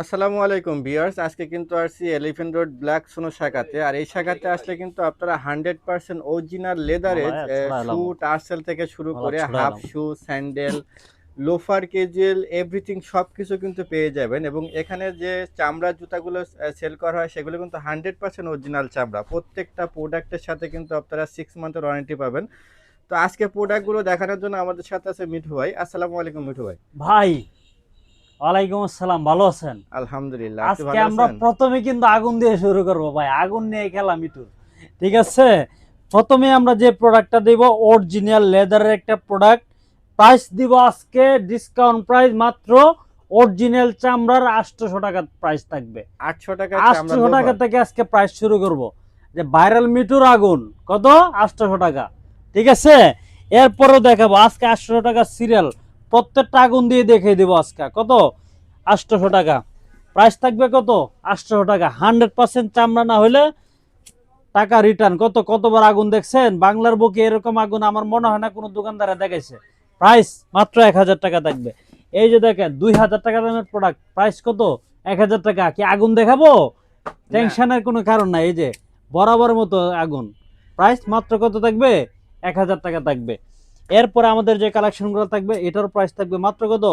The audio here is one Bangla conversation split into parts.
আসসালামু আলাইকুম ভিউয়ার্স আজকে কিন্তু আসছি এলিফেন্ট রোড ব্ল্যাক সোনো শাখাতে। আর এই শাখাতে আসলে কিন্তু আপনারা হান্ড্রেড পার্সেন্ট অরিজিনাল লেদারের। শু টার্সেল থেকে শুরু করে half shoe sandal loafer casual everything সব কিছু কিন্তু পেয়ে যাবেন। এবং এখানে যে চামড়ার জুতাগুলো সেল করা হয় সেগুলো কিন্তু হান্ড্রেড পার্সেন্ট অরিজিনাল চামড়া। প্রত্যেকটা প্রোডাক্টের সাথে কিন্তু আপনারা সিক্স মান্থের ওয়ারেন্টি পাবেন। তো আজকে প্রোডাক্টগুলো দেখানোর জন্য আমাদের সাথে আছে মিঠু ভাই। আসসালামু আলাইকুম মিঠু ভাই। ভাই ওয়ালাইকুম আসসালাম ভালো আছেন? আলহামদুলিল্লাহ আজকে আমরা প্রথমে কিন্তু আগুন দিয়ে শুরু করব ভাই আগুন নিয়ে খেলা মিটুর ঠিক আছে? প্রথমে আমরা যে প্রোডাক্টটা দেব অরিজিনাল লেদারের একটা প্রোডাক্ট প্রাইস দিব আজকে ডিসকাউন্ট প্রাইস মাত্র অরিজিনাল চামড়ার আটশোশো টাকা প্রাইস থাকবে। আটশো টাকা আটশোশো টাকা থেকে আজকে প্রাইস শুরু করব। যে ভাইরাল মিটুর আগুন কত? আটশোশো টাকা ঠিক আছে? এরপরেও দেখাবো আজকে আটশোশো টাকা সিরিয়াল প্রত্যেকটা আগুন দিয়ে দেখিয়ে দেবো আজকে। কত? আটশোশো টাকা। প্রাইস থাকবে কত? আটশোশো টাকা। হান্ড্রেড পার্সেন্ট চামড়া না হলে টাকা রিটার্ন কত? কতবার আগুন দেখছেন? বাংলার বুকে এরকম আগুন আমার মনে হয় না কোনো দোকানদারে দেখাইছে। প্রাইস মাত্র এক হাজার টাকা থাকবে। এই যে দেখেন দুই হাজার টাকা দামের প্রোডাক্ট প্রাইস কত? এক হাজার টাকা। কি আগুন দেখাবো? টেনশনের কোনো কারণ নাই। এই যে বরাবর মতো আগুন। প্রাইস মাত্র কত থাকবে? এক হাজার টাকা থাকবে। এরপরে আমাদের যে কালেকশনগুলো থাকবে, এটার প্রাইস থাকবে মাত্র কত?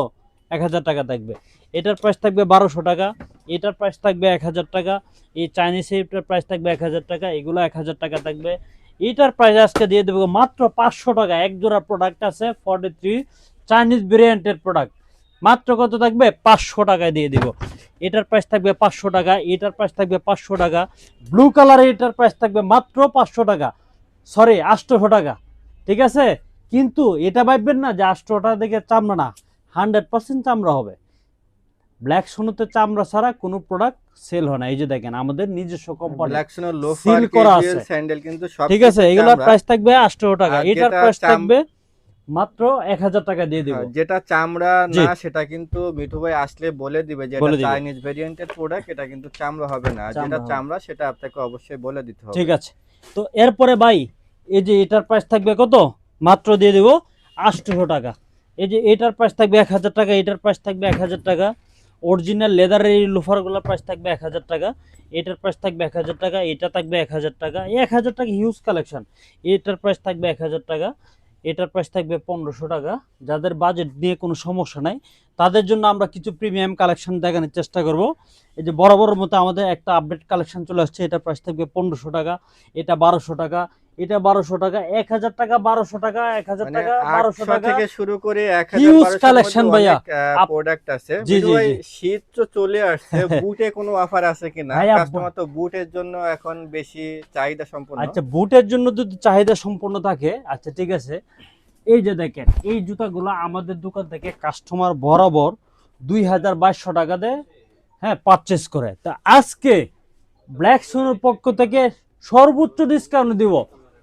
এক হাজার টাকা থাকবে। এটার প্রাইস থাকবে বারোশো টাকা, এটার প্রাইস থাকবে এক হাজার টাকা, এই চাইনিজ এটার প্রাইস থাকবে এক হাজার টাকা, এগুলো এক হাজার টাকা থাকবে। এটার প্রাইস আজকে দিয়ে দেবো মাত্র পাঁচশো টাকা, এক জোড়া প্রোডাক্ট আছে ফর্টি থ্রি চাইনিজ ভেরিয়েন্টের প্রোডাক্ট মাত্র কত থাকবে? পাঁচশো টাকায় দিয়ে দিব। এটার প্রাইস থাকবে পাঁচশো টাকা, এটার প্রাইস থাকবে পাঁচশো টাকা ব্লু কালার এটার প্রাইস থাকবে মাত্র পাঁচশো টাকা সরি আটশোশো টাকা, ঠিক আছে? কিন্তু এটা ভাববেন না যে টাকা থেকে চামড়া না হান্ড্রেড পার্সেন্ট চামড়া হবে। ব্ল্যাক সোনোতে চামড়া ছাড়া কোনো প্রোডাক্ট সেল হয় না। এই যে দেখেন আমাদের নিজস্ব কোম্পানি ব্ল্যাক সোনো করা আছে। স্যান্ডেল কিন্তু সব ঠিক আছে এগুলোর প্রাইস থাকবে আটশো টাকা। এটার প্রাইস থাকবে মাত্র এক হাজার টাকা দিয়ে দিব। হ্যাঁ, যেটা চামড়া না সেটা কিন্তু মিঠু ভাই আসলে বলে দিবে যে এটা চাইনিজ ভেরিয়েন্টের প্রোডাক্ট এটা কিন্তু চামড়া হবে না। যেটা চামড়া সেটা আপনাকে অবশ্যই বলে দিতে হবে। ঠিক আছে। তো এরপরে ভাই এই যে এটার প্রাইস থাকবে কত? মাত্র দিয়ে দেবো আটশোশো টাকা। এই যে এটার প্রাইস থাকবে এক হাজার টাকা, এটার প্রাইস থাকবে এক হাজার টাকা। অরিজিনাল লেদারের এই লোফারগুলোর প্রাইস থাকবে এক হাজার টাকা। এটার প্রাইস থাকবে এক হাজার টাকা, এটা থাকবে এক হাজার টাকা। এক হাজার টাকা হিউজ কালেকশন এটার প্রাইস থাকবে এক হাজার টাকা, এটার প্রাইস থাকবে পনেরোশো টাকা। যাদের বাজেট নিয়ে কোনো সমস্যা নাই, তাদের জন্য আমরা কিছু প্রিমিয়াম কালেকশন দেখানোর চেষ্টা করব। এই যে বরাবর মতো আমাদের একটা আপডেট কালেকশন চলে আসছে এটা প্রাইস থাকবে পনেরোশো টাকা, এটা বারোশো টাকা এটা বারোশো টাকা এক হাজার টাকা বারোশো টাকা এক হাজার মানে টাকা বারোশো টাকা। থেকে শুরু করে এক Huge collection ভাইয়া। প্রোডাক্ট আছে। জি, জি, শীত তো চলে আসছে বুটে কোনো অফার আছে কিনা? কাস্টমার তো বুটের জন্য এখন বেশি চাহিদা সম্পন্ন। আচ্ছা বুটের জন্য যদি চাহিদা সম্পন্ন থাকে আচ্ছা ঠিক আছে। এই যে দেখেন এই জুতাগুলো আমাদের দোকান থেকে কাস্টমার বরাবর দুই হাজার বাইশশো টাকা দেয় হ্যাঁ পারচেস করে। তা আজকে ব্ল্যাক সোনের পক্ষ থেকে সর্বোচ্চ ডিসকাউন্ট দিব।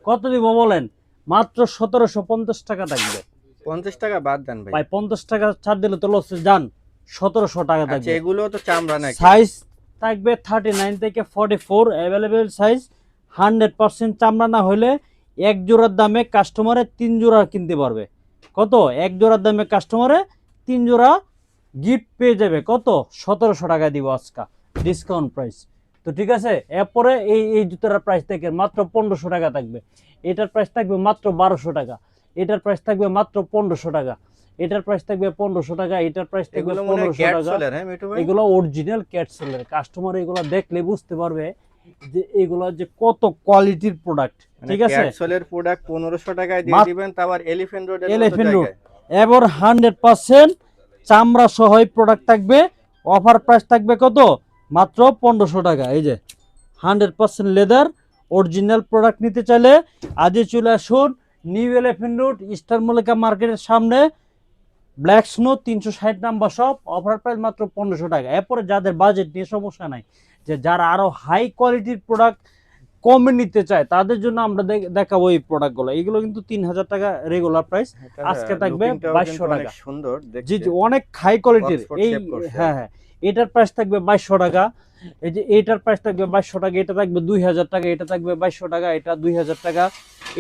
কত দিব বলেন? মাত্র সতেরোশো পঞ্চাশ টাকা থাকবে। পঞ্চাশ টাকা বাদ দেন ভাই। পঞ্চাশ টাকা ছাড় দিলে তো লসে যান। সতেরোশো টাকা আচ্ছা থাকবে। এগুলো তো চামড়া নাকি? সাইজ থাকবে থার্টি নাইন থেকে forty four available size hundred percent চামড়া না হলে এক জোড়ার দামে কাস্টমারে তিন জোড়া কিনতে পারবে। কত? এক জোড়ার দামে কাস্টমারে তিন জোড়া গিফট পেয়ে যাবে। কত? সতেরোশো টাকা দিব আজকা। ডিসকাউন্ট প্রাইস তো ঠিক আছে এরপরে এই এই জুতার প্রাইস থেকে মাত্র পনেরোশো টাকা থাকবে। এটার প্রাইস থাকবে মাত্র বারোশো টাকা। এটার প্রাইস থাকবে মাত্র পনেরোশো টাকা। এটার প্রাইস থাকবে পনেরোশো টাকা এটার প্রাইস থাকবে পনেরোশো টাকা। হ্যাঁ এগুলো অরিজিনাল ক্যাটসেলের কাস্টমার এগুলো দেখলে বুঝতে পারবে যে এগুলো যে কত কোয়ালিটির প্রোডাক্ট ঠিক আছে? ক্যাটসোলের প্রোডাক্ট পনেরোশো টাকায় দিয়ে দিবেন তারপর এলিফেন্ট রোডের Elephant road। এবার হান্ড্রেড পার্সেন্ট চামড়া সহ প্রোডাক্ট থাকবে। অফার প্রাইস থাকবে কত? মাত্র পনেরোশো টাকা। এই যে hundred percent leather original product নিতে চাইলে আজই চলে আসুন new Elephant road Eastern Mallika মার্কেটের সামনে। ব্ল্যাক স্নো তিনশো ষাট নাম্বার সব অফার প্রাইস মাত্র পনেরোশো টাকা। এরপরে যাদের বাজেট নিয়ে সমস্যা নাই যে যারা আরও হাই কোয়ালিটির প্রোডাক্ট কমে নিতে চায় তাদের জন্য আমরা দেখ- দেখাবো এই প্রোডাক্টগুলো এগুলো কিন্তু তিন হাজার টাকা রেগুলার প্রাইস আজকে থাকবে 2200 টাকা। সুন্দর জি জি অনেক হাই কোয়ালিটির এই হ্যাঁ। হ্যাঁ। এটার প্রাইস থাকবে বাইশশো টাকা। এই যে এটার প্রাইস থাকবে বাইশশো টাকা, এটা থাকবে দুই হাজার টাকা, এটা থাকবে বাইশশো টাকা, এটা দুই হাজার টাকা।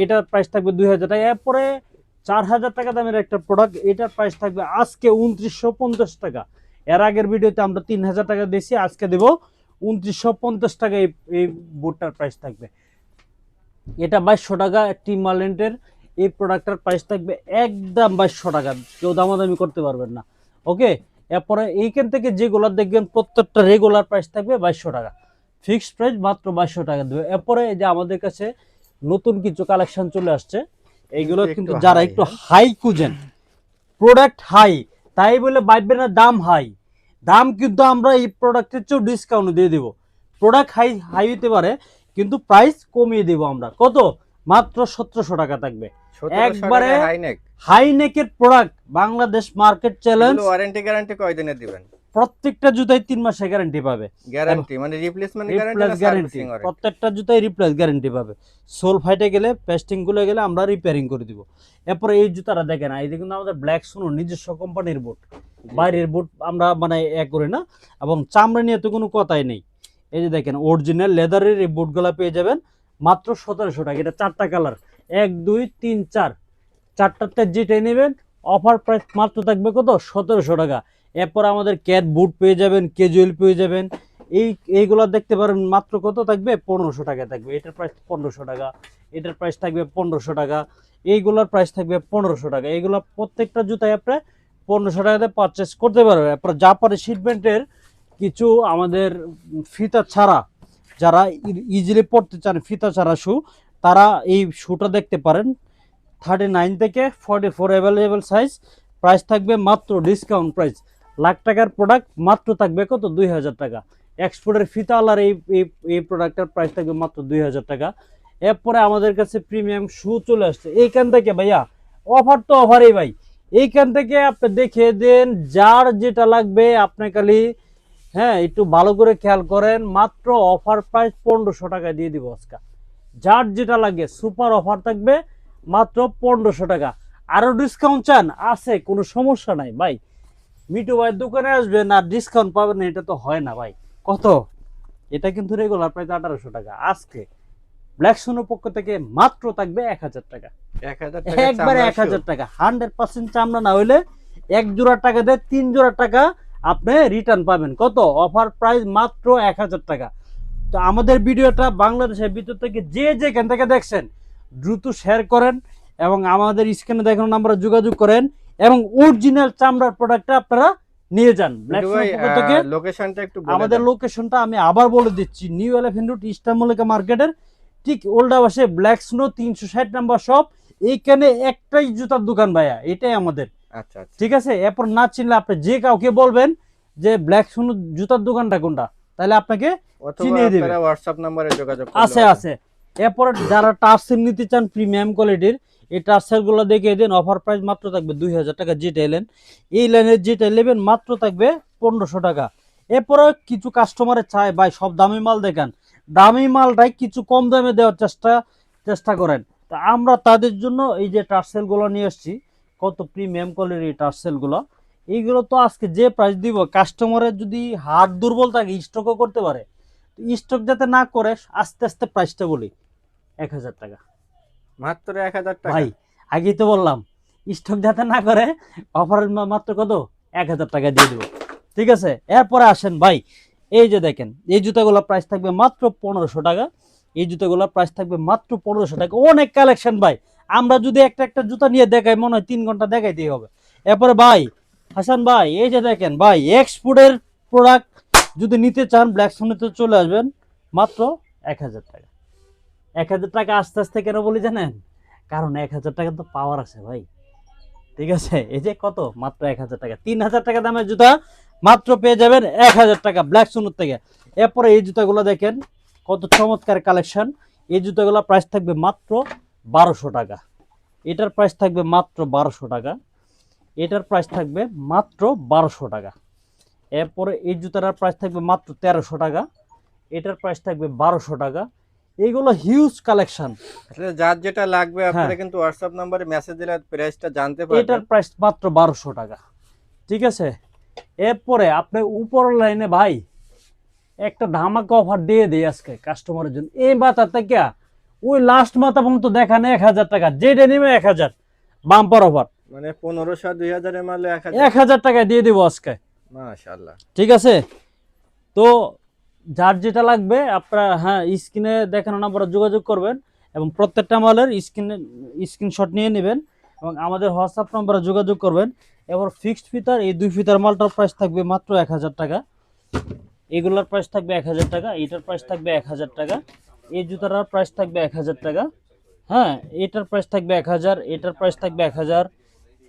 এটার প্রাইস থাকবে দুই হাজার টাকা। এরপরে চার হাজার টাকা দামের একটা প্রোডাক্ট এটার প্রাইস থাকবে আজকে উনত্রিশশো পঞ্চাশ টাকা। এর আগের ভিডিওতে আমরা তিন হাজার টাকা দিয়েছি, আজকে দেব উনত্রিশশো পঞ্চাশ টাকা এই বুটটার প্রাইস থাকবে। এটা বাইশশো টাকা টিমালেন্টের এই প্রোডাক্টটার প্রাইস থাকবে একদম বাইশশো টাকা। কেউ দামাদামি করতে পারবেন না। ওকে এরপরে এইখান থেকে যেগুলো দেখবেন প্রত্যেকটা রেগুলার প্রাইস থাকবে বাইশশো টাকা। ফিক্সড প্রাইস মাত্র বাইশশো টাকা দেবে। এরপরে এই যে আমাদের কাছে নতুন কিছু কালেকশন চলে আসছে এইগুলো কিন্তু যারা একটু? হাই খুঁজেন প্রোডাক্ট হাই তাই বলে ভাববে না দাম হাই দাম কিন্তু আমরা এই প্রোডাক্টের চেয়েও ডিসকাউন্ট দিয়ে দেবো। প্রোডাক্ট হাই হাই হতে পারে কিন্তু প্রাইস কমিয়ে দেবো আমরা। কত? মাত্র সতেরোশো টাকা থাকবে। একবারে হাই নেকের product Bangladesh market challenge warranty guarantee কয়দিনে দিবেন? প্রত্যেকটা জুতায় তিন মাসে গ্যারান্টি পাবে। গ্যারান্টি মানে রিপ্লেসমেন্ট গ্যারান্টি প্রত্যেকটা জুতায় রিপ্লেস গ্যারান্টি পাবে। সোল ফাইটে গেলে পেস্টিংগুলো গেলে আমরা রিপেয়ারিং করে দিব। এরপরে এই জুতাটা দেখেন এই কিন্তু আমাদের ব্ল্যাক সোনো নিজস্ব কোম্পানির বুট বাইরের বুট আমরা মানে এক করি না। এবং চামড়া নিয়ে তো কোনো কথাই নেই। এই যে দেখেন অরিজিনাল লেদারের এই বুটগুলো পেয়ে যাবেন। মাত্র সতেরোশো টাকা। এটা চারটা কালার। এক, দুই, তিন, চার। চারটাতে যেটাই নেবেন অফার প্রাইস মাত্র থাকবে কত? সতেরোশো টাকা। এরপর আমাদের ক্যাট বুট পেয়ে যাবেন কেজুয়েল পেয়ে যাবেন। এই, এইগুলো দেখতে পারেন, মাত্র কত থাকবে? পনেরোশো টাকা থাকবে। এটার প্রাইস পনেরোশো টাকা। এটার প্রাইস থাকবে পনেরোশো টাকা। এইগুলোর প্রাইস থাকবে পনেরোশো টাকা। এইগুলো প্রত্যেকটা জুতাই আপনি পনেরোশো টাকাতে পারচেস করতে পারবে এরপর জাপানি শিটমেন্টের কিছু আমাদের ফিতা ছাড়া যারা ইজিলি পড়তে চান, ফিতা ছাড়া শু, তারা এই শুটা দেখতে পারেন। থার্টি নাইন থেকে forty four available size price থাকবে মাত্র ডিসকাউন্ট প্রাইস লাখ টাকার প্রোডাক্ট মাত্র থাকবে কত? দুই হাজার টাকা। এক্সপোর্টের ফিতাওয়ালার এই, এই- এই প্রোডাক্টের প্রাইস থাকবে মাত্র দুই হাজার টাকা। এরপরে আমাদের কাছে প্রিমিয়াম শু চলে আসছে। এইখান থেকে ভাইয়া অফার তো অফারই ভাই। এইখান থেকে আপনি দেখে দেন, যার যেটা লাগবে আপনি খালি হ্যাঁ একটু ভালো করে খেয়াল করেন মাত্র অফার প্রাইস পনেরোশো টাকা দিয়ে দিব আজকে। যার যেটা লাগে সুপার অফার থাকবে মাত্র পনেরোশো টাকা। আরও ডিসকাউন্ট চান? আছে কোনো সমস্যা নাই ভাই। মিটু ভাই দোকানে আসবেন আর ডিসকাউন্ট পাবেন না এটা তো হয় না ভাই। কত? এটা কিন্তু রেগুলার প্রাইস আঠারোশো টাকা। আজকে ব্ল্যাক সোনোর পক্ষ থেকে মাত্র থাকবে এক হাজার টাকা। একবারে এক হাজার টাকা। হান্ড্রেড পার্সেন্ট চামড়া না হইলে এক জোড়া টাকা দেয় তিন জোড়া টাকা আপনি রিটার্ন পাবেন। কত? অফার প্রাইস মাত্র এক হাজার টাকা। তো আমাদের ভিডিওটা বাংলাদেশের ভিতর থেকে যে যেখান থেকে দেখছেন দ্রুত শেয়ার করেন এবং আমাদের স্ক্রিনে দেখানো নাম্বারে যোগাযোগ করেন এবং অরিজিনাল চামড়ার প্রোডাক্টটা আপনারা নিয়ে যান। লোকেশনটা একটু আমাদের লোকেশনটা আমি আবার বলে দিচ্ছি। New Elephant road Eastern Mallika মার্কেটের ঠিক ওল্ডাবাসে ব্ল্যাক স্নো তিনশো ষাট নাম্বার শপ এইখানে একটাই জুতার দোকান ভাইয়া এটাই আমাদের। আচ্ছা আচ্ছা। ঠিক আছে? এরপর না চিনলে আপনি যে কাউকে বলবেন যে ব্ল্যাক স্নো জুতার দোকানটা কোনটা তাহলে আপনাকে চিনিয়ে দিবে। হোয়াটসঅ্যাপ নম্বরে যোগাযোগ আছে। আছে। এরপর যারা টার্সেল নিতে চান প্রিমিয়াম কোয়ালিটির এই টার্সেলগুলো দেখে দেন। অফার প্রাইস মাত্র থাকবে দুই হাজার টাকা যেটা এলেন। এই লাইনের যেটা নেবেন মাত্র থাকবে পনেরোশো টাকা। এরপরে কিছু কাস্টমারে চায় ভাই সব দামি মাল দেখান। দামি মালটাই কিছু কম দামে দেওয়ার চেষ্টা চেষ্টা করেন। তা আমরা তাদের জন্য এই যে টার্সেলগুলো নিয়ে আসছি কত প্রিমিয়াম কোয়ালিটির টার্সেলগুলো এইগুলো তো আজকে যে প্রাইস দিব কাস্টমারের যদি হাত দুর্বল থাকে স্টকও করতে পারে স্টক যাতে না করে আস্তে আস্তে প্রাইসটা বলি এক হাজার টাকা। মাত্র 1000 টাকা? ভাই আগেই তো বললাম স্টক যাতে না করে অফারের মাত্র কত? এক হাজার টাকা দিয়ে দেবো। ঠিক আছে? এরপরে আসেন ভাই এই যে দেখেন এই জুতাগুলো প্রাইস থাকবে মাত্র পনেরোশো টাকা এই জুতাগুলোর প্রাইস থাকবে মাত্র পনেরোশো টাকা। অনেক কালেকশন ভাই আমরা যদি একটা একটা জুতা নিয়ে দেখাই, মনে হয় তিন ঘণ্টা দেখাইতেই হবে। এরপরে ভাই, হাসান ভাই, এই যে দেখেন ভাই এক্সপোর্টের প্রোডাক্ট যদি নিতে চান ব্ল্যাক সোনিতে চলে আসবেন, মাত্র এক হাজার টাকা। এক হাজার টাকা আস্তে আস্তে কেন বলি জানেন? কারণ এক হাজার টাকা তো পাওয়ার আছে ভাই। ঠিক আছে? এই যে কত? মাত্র এক হাজার টাকা। তিন হাজার টাকা দামের জুতা মাত্র পেয়ে যাবেন এক হাজার টাকা ব্ল্যাক সোনুর থেকে। এরপরে এই জুতাগুলো দেখেন, কত চমৎকার কালেকশন এই জুতাগুলো প্রাইস থাকবে মাত্র বারোশো টাকা। এটার প্রাইস থাকবে মাত্র বারোশো টাকা। এটার প্রাইস থাকবে মাত্র বারোশো টাকা। এরপরে এই জুতাটার প্রাইস থাকবে মাত্র তেরোশো টাকা। এটার প্রাইস থাকবে বারোশো টাকা। এইগুলো হিউজ কালেকশন আসলে যার যেটা লাগবে আপনারা হ্যাঁ। কিন্তু হোয়াটসঅ্যাপ নম্বরে মেসেজ দিলে প্রাইসটা জানতে পারবেন। এটার প্রাইস মাত্র বারোশো টাকা। ঠিক আছে? এরপরে আপনি উপর লাইনে ভাই একটা ধামাকা অফার দিয়ে দিই আজকে কাস্টমারের জন্য। এই মাথা থেকে ওই লাস্ট মাথা পর্যন্ত দেখান এক হাজার টাকা যেটা নেবে এক হাজার বাম্পার অফার মানে 1500 2000 এর মালে 1000 এক হাজার টাকায় দিয়ে দিব আজকে। ঠিক আছে? তো যার যেটা লাগবে আপনারা হ্যাঁ স্ক্রিনে দেখানো নাম্বারে যোগাযোগ করবেন এবং প্রত্যেকটা মালের স্ক্রিনে স্ক্রিনশট নিয়ে নেবেন এবং আমাদের হোয়াটসঅ্যাপ নাম্বারে যোগাযোগ করবেন। এবার ফিক্সড ফিতার এই দুই ফিতার মালটার প্রাইস থাকবে মাত্র এক হাজার টাকা। এগুলোর প্রাইস থাকবে এক হাজার টাকা এইটার প্রাইস থাকবে এক হাজার টাকা। এই জুতাটার প্রাইস থাকবে এক হাজার টাকা। হ্যাঁ এটার প্রাইস থাকবে এক হাজার, এটার প্রাইস থাকবে এক হাজার,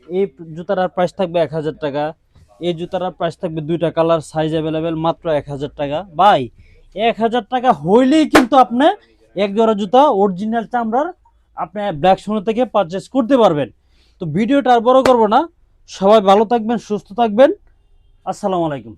এই জুতাটার প্রাইস থাকবে এক হাজার টাকা। এই জুতাটার প্রাইস থাকবে দুইটা কালার সাইজ অ্যাভেলেবেল মাত্র এক হাজার টাকা। ভাই, এক হাজার টাকা হইলেই কিন্তু আপনি এক জোড়া জুতা অরিজিনাল চামড়ার আপনি ব্ল্যাক সোনা থেকে পারচেস করতে পারবেন। তো ভিডিওটা আর বড় করব না। সবাই ভালো থাকবেন, সুস্থ থাকবেন। আসসালামু আলাইকুম।